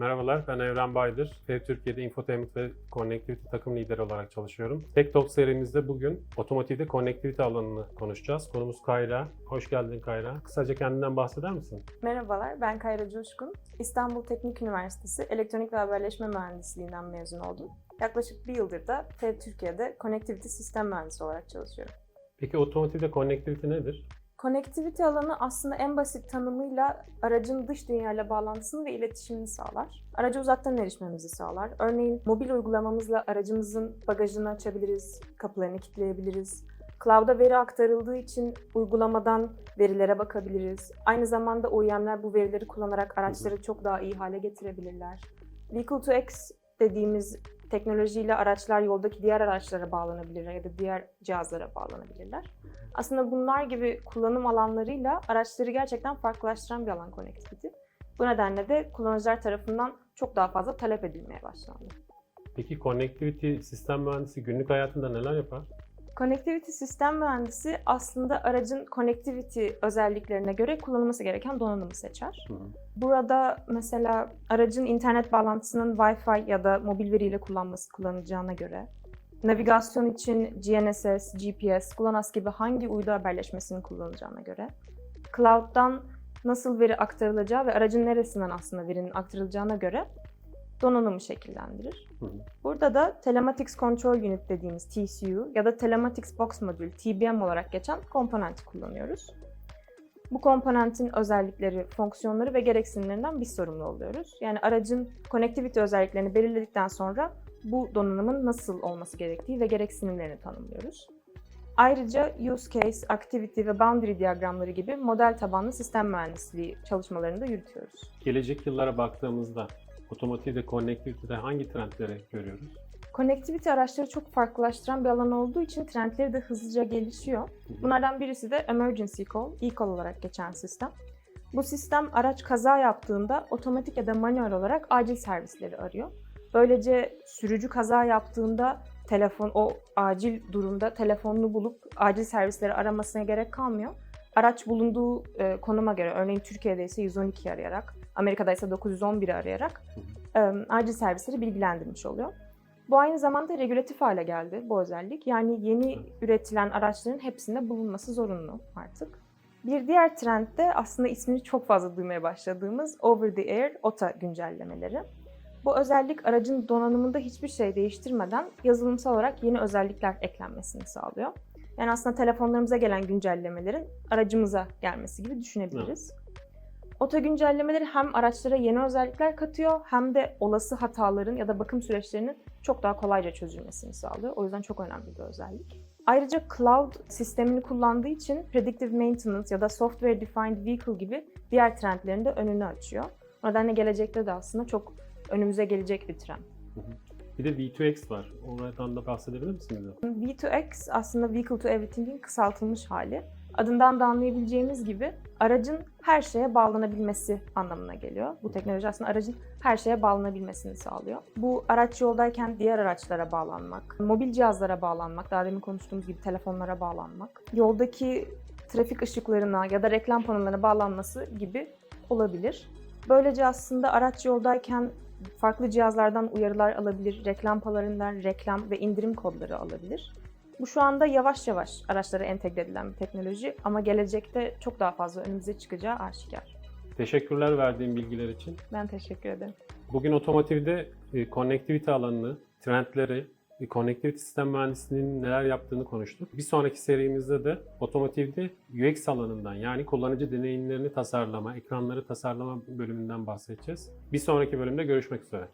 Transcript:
Merhabalar, ben Evren Baydır. FEV Türkiye'de Infotainment ve Connectivity takım lideri olarak çalışıyorum. Tech Talk serimizde bugün otomotivde connectivity alanını konuşacağız. Konumuz Kayra. Hoş geldin Kayra. Kısaca kendinden bahseder misin? Merhabalar, ben Kayra Coşkun. İstanbul Teknik Üniversitesi Elektronik ve Haberleşme Mühendisliğinden mezun oldum. Yaklaşık bir yıldır da FEV Türkiye'de Connectivity Sistem Mühendisi olarak çalışıyorum. Peki otomotivde connectivity nedir? Connectivity alanı aslında en basit tanımıyla aracın dış dünyayla bağlantısını ve iletişimini sağlar. Araca uzaktan erişmemizi sağlar. Örneğin mobil uygulamamızla aracımızın bagajını açabiliriz, kapılarını kilitleyebiliriz. Cloud'a veri aktarıldığı için uygulamadan verilere bakabiliriz. Aynı zamanda OEM'ler bu verileri kullanarak araçları çok daha iyi hale getirebilirler. Vehicle to X dediğimiz teknolojiyle araçlar yoldaki diğer araçlara bağlanabilirler ya da diğer cihazlara bağlanabilirler. Aslında bunlar gibi kullanım alanlarıyla araçları gerçekten farklılaştıran bir alan connectivity. Bu nedenle de kullanıcılar tarafından çok daha fazla talep edilmeye başlandı. Peki connectivity sistem mühendisi günlük hayatında neler yapar? Connectivity sistem mühendisi aslında aracın connectivity özelliklerine göre kullanılması gereken donanımı seçer. Hı. Burada mesela aracın internet bağlantısının Wi-Fi ya da mobil veriyle kullanması kullanılacağına göre, navigasyon için GNSS, GPS, GLONASS gibi hangi uydu haberleşmesinin kullanılacağına göre, cloud'dan nasıl veri aktarılacağı ve aracın neresinden aslında verinin aktarılacağına göre donanımı şekillendirir. Hı hı. Burada da Telematics Control Unit dediğimiz TCU ya da Telematics Box Module TBM olarak geçen komponenti kullanıyoruz. Bu komponentin özellikleri, fonksiyonları ve gereksinimlerinden biz sorumlu oluyoruz. Yani aracın connectivity özelliklerini belirledikten sonra bu donanımın nasıl olması gerektiği ve gereksinimlerini tanımlıyoruz. Ayrıca use case, activity ve boundary diyagramları gibi model tabanlı sistem mühendisliği çalışmalarını da yürütüyoruz. Gelecek yıllara baktığımızda otomotivde connectivity'de hangi trendleri görüyoruz? Connectivity araçları çok farklılaştıran bir alan olduğu için trendleri de hızlıca gelişiyor. Bunlardan birisi de Emergency Call, e-call olarak geçen sistem. Bu sistem araç kaza yaptığında otomatik ya da manuel olarak acil servisleri arıyor. Böylece sürücü kaza yaptığında telefon o acil durumda telefonunu bulup acil servisleri aramasına gerek kalmıyor. Araç bulunduğu e, konuma göre örneğin Türkiye'de ise 112 arayarak, Amerika'da ise 911'i arayarak e, acil servisleri bilgilendirmiş oluyor. Bu aynı zamanda regülatif hale geldi bu özellik. Yani yeni üretilen araçların hepsinde bulunması zorunlu artık. Bir diğer trend de aslında ismini çok fazla duymaya başladığımız over the air OTA güncellemeleri. Bu özellik aracın donanımında hiçbir şey değiştirmeden yazılımsal olarak yeni özellikler eklenmesini sağlıyor. Yani aslında telefonlarımıza gelen güncellemelerin aracımıza gelmesi gibi düşünebiliriz. Oto güncellemeleri hem araçlara yeni özellikler katıyor hem de olası hataların ya da bakım süreçlerinin çok daha kolayca çözülmesini sağlıyor. O yüzden çok önemli bir özellik. Ayrıca cloud sistemini kullandığı için predictive maintenance ya da software defined vehicle gibi diğer trendlerin de önünü açıyor. O nedenle gelecekte de aslında çok önümüze gelecek bir trend. Bir de V2X var. Oradan da bahsedebilir misiniz? V2X aslında Vehicle to Everything'in kısaltılmış hali. Adından da anlayabileceğimiz gibi aracın her şeye bağlanabilmesi anlamına geliyor. Bu teknoloji aslında aracın her şeye bağlanabilmesini sağlıyor. Bu araç yoldayken diğer araçlara bağlanmak, mobil cihazlara bağlanmak, daha demin konuştuğumuz gibi telefonlara bağlanmak, yoldaki trafik ışıklarına ya da reklam panolarına bağlanması gibi olabilir. Böylece aslında araç yoldayken farklı cihazlardan uyarılar alabilir, reklam panolarından reklam ve indirim kodları alabilir. Bu şu anda yavaş yavaş araçlara entegre edilen bir teknoloji ama gelecekte çok daha fazla önümüze çıkacağı aşikar. Teşekkürler verdiğin bilgiler için. Ben teşekkür ederim. Bugün otomotivde e, connectivity alanını, trendleri, e, connectivity sistem mühendisliğinin neler yaptığını konuştuk. Bir sonraki serimizde de otomotivde UX alanından yani kullanıcı deneyimlerini tasarlama, ekranları tasarlama bölümünden bahsedeceğiz. Bir sonraki bölümde görüşmek üzere.